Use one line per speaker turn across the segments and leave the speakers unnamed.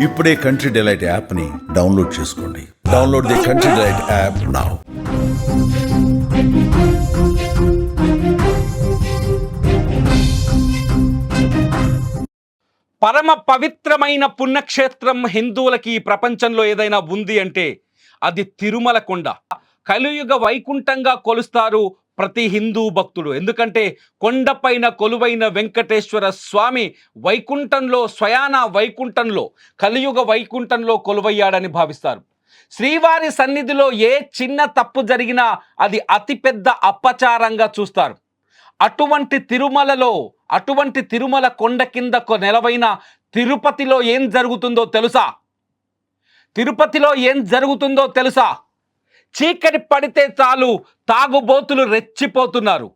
ఇప్పుడే country delight యాప్ని download చేసుకోండి. Download the Country Delight app now
పరమ పవిత్రమైన పుణ్యక్షేత్రం హిందువులకి ఈ ప్రపంచంలో ఏదైనా ఉంది అంటే అది తిరుమల కొండ కలియుగ వైకుంఠంగా కొలుస్తారు ప్రతి హిందూ భక్తుడు ఎందుకంటే కొండపైన కొలువైన వెంకటేశ్వర స్వామి వైకుంఠంలో స్వయాన వైకుంఠంలో కలియుగ వైకుంఠంలో కొలువయ్యాడని భావిస్తారు. శ్రీవారి సన్నిధిలో ఏ చిన్న తప్పు జరిగినా అది అతిపెద్ద అపచారంగా చూస్తారు. అటువంటి తిరుమలలో అటువంటి తిరుమల కొండ కిందకు నెలవైన తిరుపతిలో ఏం జరుగుతుందో తెలుసా? తిరుపతిలో ఏం జరుగుతుందో తెలుసా? చీకటి పడితే చాలు తాగుబోతులు రెచ్చిపోతున్నారు.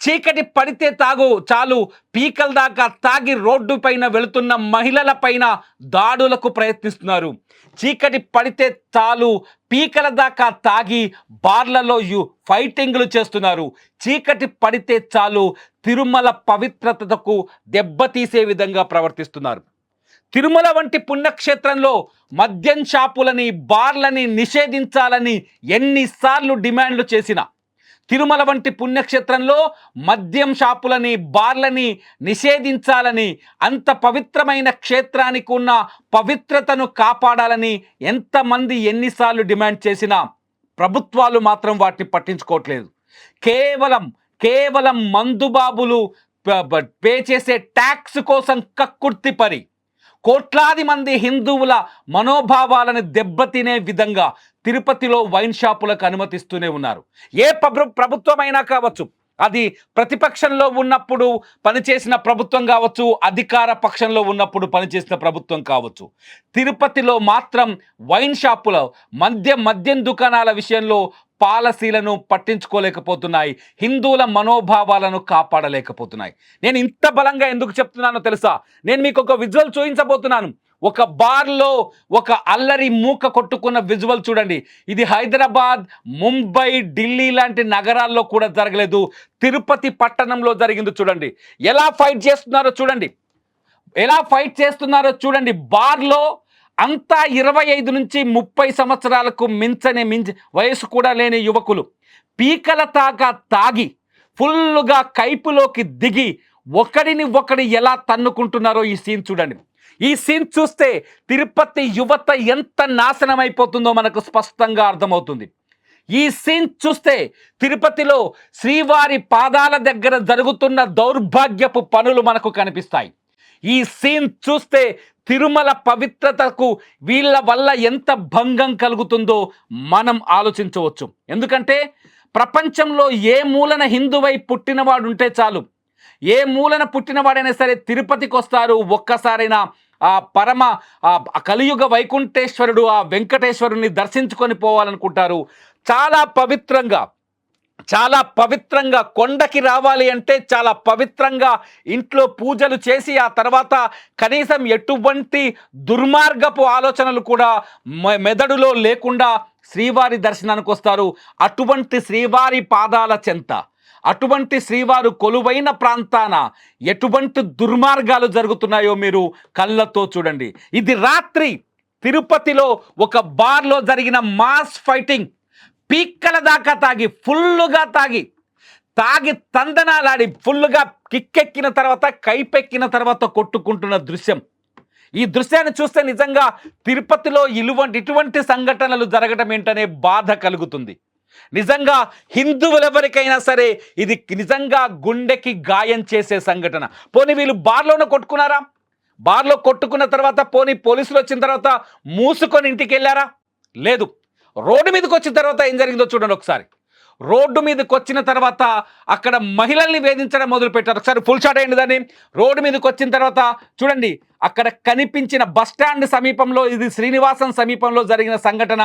చీకటి పడితే తాగు చాలు పీకల దాకా తాగి రోడ్డు పైన వెళుతున్న మహిళల పైన దాడులకు ప్రయత్నిస్తున్నారు. చీకటి పడితే చాలు పీకల దాకా తాగి బార్లలో యు ఫైటింగ్లు చేస్తున్నారు. చీకటి పడితే చాలు తిరుమల పవిత్రతకు దెబ్బతీసే విధంగా ప్రవర్తిస్తున్నారు. తిరుమల వంటి పుణ్యక్షేత్రంలో మద్యం షాపులని బార్లని నిషేధించాలని ఎన్నిసార్లు డిమాండ్లు చేసిన తిరుమల వంటి పుణ్యక్షేత్రంలో మద్యం షాపులని బార్లని నిషేధించాలని అంత పవిత్రమైన క్షేత్రానికి ఉన్న పవిత్రతను కాపాడాలని ఎంతమంది ఎన్నిసార్లు డిమాండ్ చేసినా ప్రభుత్వాలు మాత్రం వాటిని పట్టించుకోవట్లేదు. కేవలం కేవలం మందుబాబులు పే చేసే ట్యాక్స్ కోసం కక్కుర్తి పరి. కోట్లాది మంది హిందువుల మనోభావాలను దెబ్బతినే విధంగా తిరుపతిలో వైన్ షాపులకు అనుమతిస్తూనే ఉన్నారు. ఏ ప్రభు ప్రభుత్వమైనా కావచ్చు అది ప్రతిపక్షంలో ఉన్నప్పుడు పనిచేసిన ప్రభుత్వం కావచ్చు అధికార పక్షంలో ఉన్నప్పుడు పనిచేసిన ప్రభుత్వం కావచ్చు. తిరుపతిలో మాత్రం వైన్ షాపుల మద్యం మద్యం దుకాణాల విషయంలో పాలసీలను పట్టించుకోలేకపోతున్నాయి. హిందువుల మనోభావాలను కాపాడలేకపోతున్నాయి. నేను ఇంత బలంగా ఎందుకు చెప్తున్నానో తెలుసా? నేను మీకు ఒక విజువల్ చూపించబోతున్నాను ఒక బార్లో ఒక అల్లరి మూక కొట్టుకున్న విజువల్ చూడండి. ఇది హైదరాబాద్ ముంబై ఢిల్లీ లాంటి నగరాల్లో కూడా జరగలేదు. తిరుపతి పట్టణంలో జరిగింది చూడండి. ఎలా ఫైట్ చేస్తున్నారో చూడండి. ఎలా ఫైట్ చేస్తున్నారో చూడండి. బార్లో అంతా ఇరవై ఐదు నుంచి ముప్పై సంవత్సరాలకు మించని మించి వయసు కూడా లేని యువకులు పీకల తాగా తాగి ఫుల్లుగా కైపులోకి దిగి ఒకడిని ఒకడి ఎలా తన్నుకుంటున్నారో ఈ సీన్ చూడండి. ఈ సీన్ చూస్తే తిరుపతి యువత ఎంత నాశనం అయిపోతుందో మనకు స్పష్టంగా అర్థమవుతుంది. ఈ సీన్ చూస్తే తిరుపతిలో శ్రీవారి పాదాల దగ్గర జరుగుతున్న దౌర్భాగ్యపు పనులు మనకు కనిపిస్తాయి. ఈ సీన్ చూస్తే తిరుమల పవిత్రతకు వీళ్ళ వల్ల ఎంత భంగం కలుగుతుందో మనం ఆలోచించవచ్చు. ఎందుకంటే ప్రపంచంలో ఏ మూలన హిందువై పుట్టినవాడు ఉంటే చాలు. ఏ మూలన పుట్టినవాడైనా సరే తిరుపతికి వస్తారు ఒక్కసారైనా ఆ పరమ ఆ కలియుగ వైకుంఠేశ్వరుడు ఆ వెంకటేశ్వరుని దర్శించుకొని పోవాలనుకుంటారు. చాలా పవిత్రంగా చాలా పవిత్రంగా కొండకి రావాలి అంటే చాలా పవిత్రంగా ఇంట్లో పూజలు చేసి ఆ తర్వాత కనీసం ఎటువంటి దుర్మార్గపు ఆలోచనలు కూడా మె- మెదడులో లేకుండా శ్రీవారి దర్శనానికి వస్తారు. అటువంటి శ్రీవారి పాదాల చెంత అటువంటి శ్రీవారు కొలువైన ప్రాంతాన ఎటువంటి దుర్మార్గాలు జరుగుతున్నాయో మీరు కళ్ళతో చూడండి. ఇది రాత్రి తిరుపతిలో ఒక బార్లో జరిగిన మాస్ ఫైటింగ్. పీక్కల దాకా తాగి ఫుల్లుగా తాగి తాగి తందనాలాడి ఫుల్లుగా కిక్కెక్కిన తర్వాత కైపెక్కిన తర్వాత కొట్టుకుంటున్న దృశ్యం. ఈ దృశ్యాన్ని చూస్తే నిజంగా తిరుపతిలో ఇలువంటి ఇటువంటి సంఘటనలు జరగడం ఏంటనే బాధ కలుగుతుంది. నిజంగా హిందువులు ఎవరికైనా సరే ఇది నిజంగా గుండెకి గాయం చేసే సంఘటన. పోనీ వీళ్ళు బార్లోనే కొట్టుకున్నారా? బార్లో కొట్టుకున్న తర్వాత పోనీ పోలీసులు వచ్చిన తర్వాత మూసుకొని ఇంటికి వెళ్ళారా లేదు. రోడ్డు మీదకి వచ్చిన తర్వాత ఏం జరిగిందో చూడండి ఒకసారి. రోడ్డు మీదకి వచ్చిన తర్వాత అక్కడ మహిళల్ని వేధించడం మొదలు పెట్టారు ఒకసారి ఫుల్ షాట్ అయింది దాన్ని. రోడ్డు మీదకి వచ్చిన తర్వాత చూడండి అక్కడ కనిపించిన బస్ స్టాండ్ సమీపంలో ఇది శ్రీనివాసం సమీపంలో జరిగిన సంఘటన.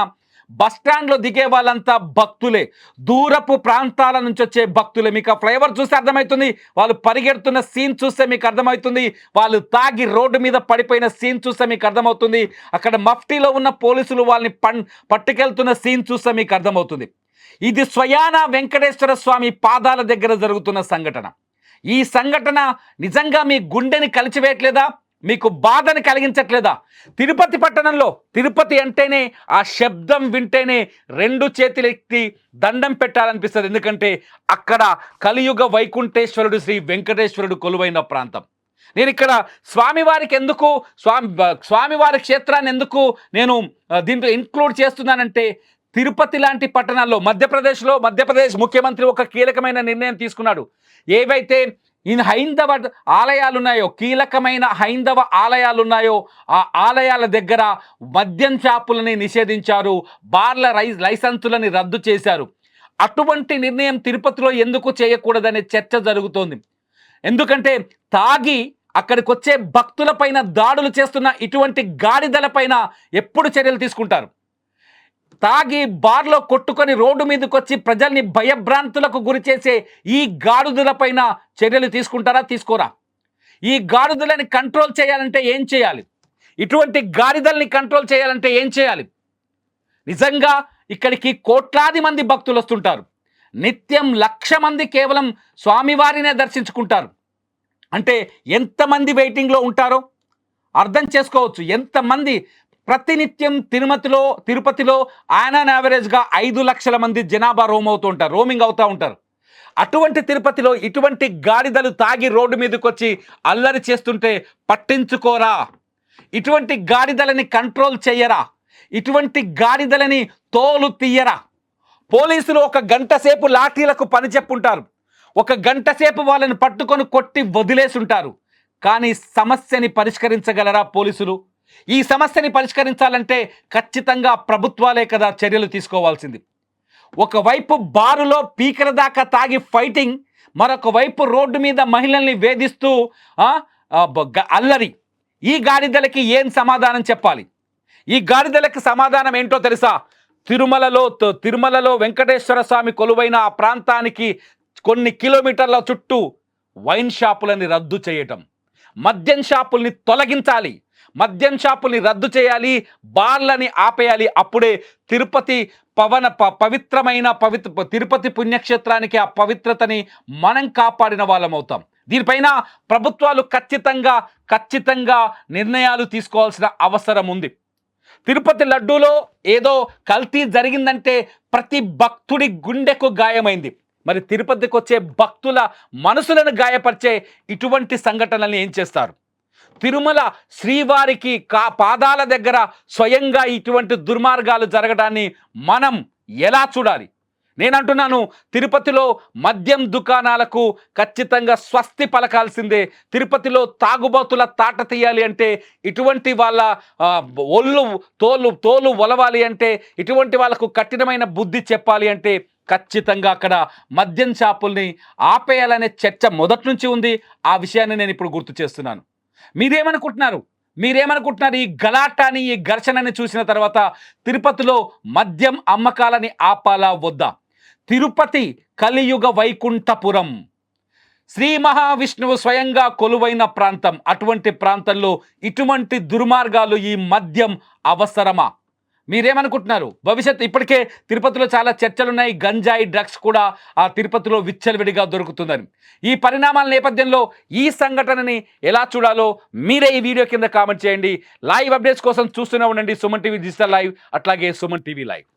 బస్ స్టాండ్లో దిగే వాళ్ళంతా భక్తులే. దూరపు ప్రాంతాల నుంచి వచ్చే భక్తులే. మీకు ఆ ఫ్లేవర్ చూస్తే అర్థమవుతుంది. వాళ్ళు పరిగెడుతున్న సీన్ చూస్తే మీకు అర్థమవుతుంది. వాళ్ళు తాగి రోడ్డు మీద పడిపోయిన సీన్ చూస్తే మీకు అర్థమవుతుంది. అక్కడ మఫ్టీలో ఉన్న పోలీసులు వాళ్ళని పన్ పట్టుకెళ్తున్న సీన్ చూస్తే మీకు అర్థమవుతుంది. ఇది స్వయాన వెంకటేశ్వర స్వామి పాదాల దగ్గర జరుగుతున్న సంఘటన. ఈ సంఘటన నిజంగా మీ గుండెని కలిచివేయట్లేదా? మీకు బాధని కలిగించట్లేదా? తిరుపతి పట్టణంలో తిరుపతి అంటేనే ఆ శబ్దం వింటేనే రెండు చేతులు ఎత్తి దండం పెట్టాలనిపిస్తుంది. ఎందుకంటే అక్కడ కలియుగ వైకుంఠేశ్వరుడు శ్రీ వెంకటేశ్వరుడు కొలువైన ప్రాంతం. నేను ఇక్కడ స్వామివారికి ఎందుకు స్వామి స్వామివారి క్షేత్రాన్ని ఎందుకు నేను దీంట్లో ఇంక్లూడ్ చేస్తున్నానంటే తిరుపతి లాంటి పట్టణాల్లో మధ్యప్రదేశ్లో మధ్యప్రదేశ్ ముఖ్యమంత్రి ఒక కీలకమైన నిర్ణయం తీసుకున్నాడు. ఏవైతే ఈ హైందవ ఆలయాలు ఉన్నాయో కీలకమైన హైందవ ఆలయాలు ఉన్నాయో ఆ ఆలయాల దగ్గర మద్యం షాపులని నిషేధించారు బార్ల రై లైసెన్సులని రద్దు చేశారు. అటువంటి నిర్ణయం తిరుపతిలో ఎందుకు చేయకూడదనే చర్చ జరుగుతోంది. ఎందుకంటే తాగి అక్కడికి వచ్చే భక్తులపైన దాడులు చేస్తున్న ఇటువంటి గాడిదలపైన ఎప్పుడు చర్యలు తీసుకుంటారు? తాగి బార్లో కొట్టుకొని రోడ్డు మీదకి వచ్చి ప్రజల్ని భయభ్రాంతులకు గురి చేసే ఈ గాడిదలపైన చర్యలు తీసుకుంటారా తీసుకోరా? ఈ గాడుదలని కంట్రోల్ చేయాలంటే ఏం చేయాలి? ఇటువంటి గాడిదల్ని కంట్రోల్ చేయాలంటే ఏం చేయాలి? నిజంగా ఇక్కడికి కోట్లాది మంది భక్తులు వస్తుంటారు. నిత్యం లక్ష మంది కేవలం స్వామివారినే దర్శించుకుంటారు. అంటే ఎంతమంది వెయిటింగ్లో ఉంటారో అర్థం చేసుకోవచ్చు. ఎంతమంది ప్రతినిత్యం తిరుమతిలో తిరుపతిలో ఆన్ యావరేజ్గా ఐదు లక్షల మంది జనాభా రోమ్ అవుతూ ఉంటారు రోమింగ్ అవుతూ ఉంటారు. అటువంటి తిరుపతిలో ఇటువంటి గాడిదలు తాగి రోడ్డు మీదకి వచ్చి అల్లరి చేస్తుంటే పట్టించుకోరా? ఇటువంటి గాడిదలని కంట్రోల్ చెయ్యరా? ఇటువంటి గాడిదలని తోలు తీయరా? పోలీసులు ఒక గంట సేపు లాఠీలకు పని చెప్పుంటారు. ఒక గంట సేపు వాళ్ళని పట్టుకొని కొట్టి వదిలేసుంటారు. కానీ సమస్యని పరిష్కరించగలరా పోలీసులు? ఈ సమస్యని పరిష్కరించాలంటే ఖచ్చితంగా ప్రభుత్వాలే కదా చర్యలు తీసుకోవాల్సింది. ఒకవైపు బారులో పీకల దాకా తాగి ఫైటింగ్ మరొక వైపు రోడ్డు మీద మహిళల్ని వేధిస్తూ అల్లరి. ఈ గాడిదలకి ఏం సమాధానం చెప్పాలి? ఈ గాడిదలకి సమాధానం ఏంటో తెలుసా? తిరుమలలో తిరుమలలో వెంకటేశ్వర స్వామి కొలువైన ఆ ప్రాంతానికి కొన్ని కిలోమీటర్ల చుట్టూ వైన్ షాపులని రద్దు చేయటం. మద్యం షాపుల్ని తొలగించాలి. మద్యం షాపుల్ని రద్దు చేయాలి బార్లని ఆపేయాలి. అప్పుడే తిరుపతి పవన ప- పవిత్రమైన పవిత్ర తిరుపతి పుణ్యక్షేత్రానికి ఆ పవిత్రతని మనం కాపాడిన వాళ్ళం అవుతాం. దీనిపైన ప్రభుత్వాలు ఖచ్చితంగా ఖచ్చితంగా నిర్ణయాలు తీసుకోవాల్సిన అవసరం ఉంది. తిరుపతి లడ్డూలో ఏదో కల్తీ జరిగిందంటే ప్రతి భక్తుడి గుండెకు గాయమైంది. మరి తిరుపతికి వచ్చే భక్తుల మనసులను గాయపరిచే ఇటువంటి సంఘటనల్ని ఏం చేస్తారు? తిరుమల శ్రీవారికి కా పాదాల దగ్గర స్వయంగా ఇటువంటి దుర్మార్గాలు జరగడాన్ని మనం ఎలా చూడాలి? నేను అంటున్నాను తిరుపతిలో మద్యం దుకాణాలకు ఖచ్చితంగా స్వస్తి పలకాల్సిందే. తిరుపతిలో తాగుబోతుల తాట తీయాలి అంటే ఇటువంటి వాళ్ళ ఒళ్ళు తోలు తోలు ఒలవాలి అంటే ఇటువంటి వాళ్ళకు కఠినమైన బుద్ధి చెప్పాలి అంటే ఖచ్చితంగా అక్కడ మద్యం షాపుల్ని ఆపేయాలనే చర్చ మొదటి నుంచి ఉంది. ఆ విషయాన్ని నేను ఇప్పుడు గుర్తు చేస్తున్నాను. మీరేమనుకుంటున్నారు? మీరేమనుకుంటున్నారు ఈ గలాటాని ఈ ఘర్షణని చూసిన తర్వాత తిరుపతిలో మద్యం అమ్మకాలని ఆపాలా వద్దా? తిరుపతి కలియుగ వైకుంఠపురం. శ్రీ మహావిష్ణువు స్వయంగా కొలువైన ప్రాంతం. అటువంటి ప్రాంతంలో ఇటువంటి దుర్మార్గాలు ఈ మద్యం అవసరమా? మీరేమనుకుంటున్నారు? భవిష్యత్తు ఇప్పటికే తిరుపతిలో చాలా చర్చలున్నాయి. గంజాయి డ్రగ్స్ కూడా ఆ తిరుపతిలో విచ్చలవిడిగా దొరుకుతుందని. ఈ పరిణామాల నేపథ్యంలో ఈ సంఘటనని ఎలా చూడాలో మీరే ఈ వీడియో కింద కామెంట్ చేయండి. లైవ్ అప్డేట్స్ కోసం చూస్తూనే ఉండండి సుమన్ టీవీ డిజిటల్ లైవ్ అట్లాగే సుమన్ టీవీ లైవ్.